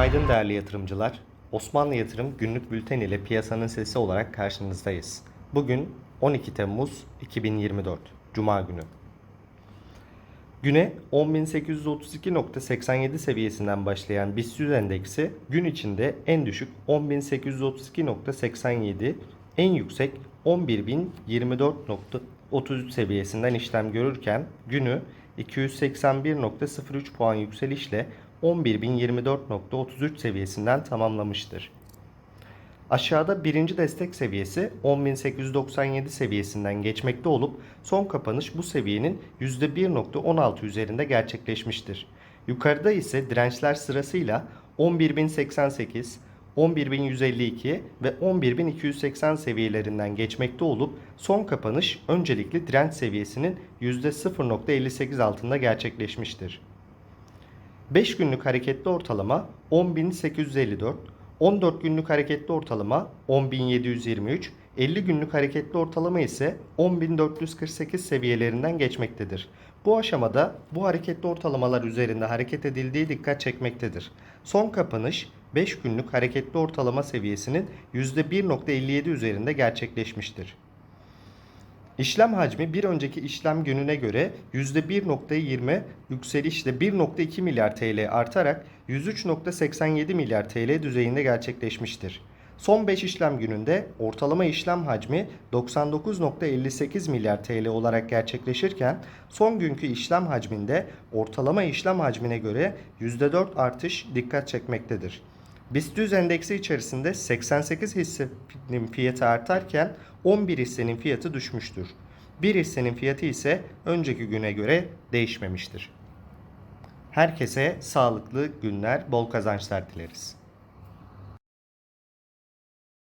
değerli yatırımcılar. Osmanlı Yatırım günlük bülten ile piyasanın sesi olarak karşınızdayız. Bugün 12 Temmuz 2024 Cuma günü. Güne 10.832.87 seviyesinden başlayan BIST 100 endeksi gün içinde en düşük 10.832.87, en yüksek 11.024.33 seviyesinden işlem görürken günü 281.03 puan yükselişle 11.024.33 seviyesinden tamamlamıştır. Aşağıda birinci destek seviyesi 10.897 seviyesinden geçmekte olup son kapanış bu seviyenin %1.16 üzerinde gerçekleşmiştir. Yukarıda ise dirençler sırasıyla 11.088, 11.152 ve 11.280 seviyelerinden geçmekte olup son kapanış öncelikli direnç seviyesinin %0.58 altında gerçekleşmiştir. 5 günlük hareketli ortalama 10.854, 14 günlük hareketli ortalama 10.723, 50 günlük hareketli ortalama ise 10.448 seviyelerinden geçmektedir. Bu aşamada bu hareketli ortalamalar üzerinde hareket edildiği dikkat çekmektedir. Son kapanış 5 günlük hareketli ortalama seviyesinin %1.57 üzerinde gerçekleşmiştir. İşlem hacmi bir önceki işlem gününe göre %1.20 yükselişle 1.2 milyar TL artarak 103.87 milyar TL düzeyinde gerçekleşmiştir. Son 5 işlem gününde ortalama işlem hacmi 99.58 milyar TL olarak gerçekleşirken son günkü işlem hacminde ortalama işlem hacmine göre %4 artış dikkat çekmektedir. BIST 100 endeksi içerisinde 88 hissenin fiyatı artarken 11 hissenin fiyatı düşmüştür. Bir hissenin fiyatı ise önceki güne göre değişmemiştir. Herkese sağlıklı günler, bol kazançlar dileriz.